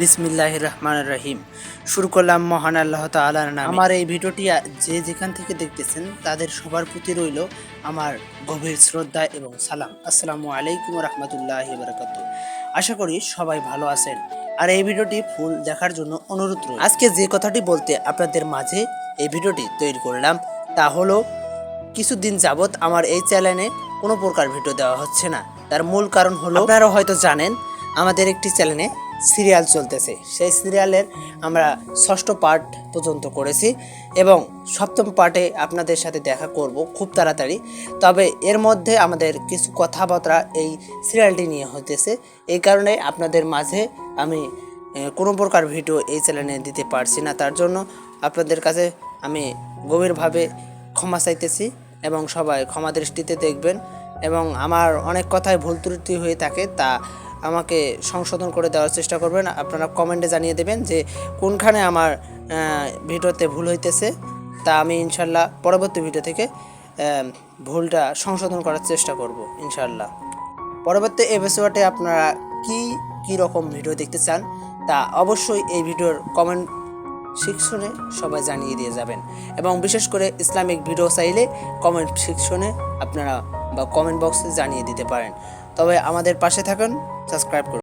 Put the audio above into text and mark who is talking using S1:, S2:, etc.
S1: বিসমিল্লাহ রহমান রহিম শুরু করলাম মহান আল্লাহ তালার নাম। আমার এই ভিডিওটি যে যেখান থেকে দেখতেছেন, তাদের সবার প্রতি রইল আমার গভীর শ্রদ্ধা এবং সালাম। আসসালামু আলাইকুম রহমতুল্লাহ বারকাত আশা করি সবাই ভালো আছেন। আর এই ভিডিওটি ফুল দেখার জন্য অনুরোধ রইল। আজকে যে কথাটি বলতে আপনাদের মাঝে এই ভিডিওটি তৈরি করলাম, তা হলো, কিছুদিন যাবত আমার এই চ্যানেলে কোনো প্রকার ভিডিও দেওয়া হচ্ছে না। তার মূল কারণ হলো আপনারা হয়তো জানেন, আমাদের একটি চ্যানেলে সিরিয়াল চলতেছে। সেই সিরিয়ালের আমরা ষষ্ঠ পার্ট পর্যন্ত করেছি এবং সপ্তম পার্টে আপনাদের সাথে দেখা করব খুব তাড়াতাড়ি। তবে এর মধ্যে আমাদের কিছু কথাবার্তা এই সিরিয়ালটি নিয়ে হতেছে এই কারণে আপনাদের মাঝে আমি কোনো প্রকার ভিডিও এই চ্যানেলে দিতে পারছি না। তার জন্য আপনাদের কাছে আমি গভীরভাবে ক্ষমা চাইতেছি এবং সবাই ক্ষমা দৃষ্টিতে দেখবেন এবং আমার অনেক কথায় ভুল ত্রুটি হয়ে থাকে তা আমাকে সংশোধন করে দেওয়ার চেষ্টা করবেন। আপনারা কমেন্টে জানিয়ে দেবেন যে কোনখানে আমার ভিডিওতে ভুল হইতেছে। তা আমি ইনশাল্লাহ পরবর্তী ভিডিও থেকে ভুলটা সংশোধন করার চেষ্টা করব, ইনশাল্লাহ। পরবর্তী এপিসোডে আপনারা কি কি রকম ভিডিও দেখতে চান, তা অবশ্যই এই ভিডিওর কমেন্ট সেকশনে সবাই জানিয়ে দিয়ে যাবেন। এবং বিশেষ করে ইসলামিক ভিডিও চাইলে কমেন্ট সেকশনে আপনারা বা কমেন্ট বক্সে জানিয়ে দিতে পারেন। তবে আমাদের পাশে থাকুন সাবস্ক্রাইব করুন।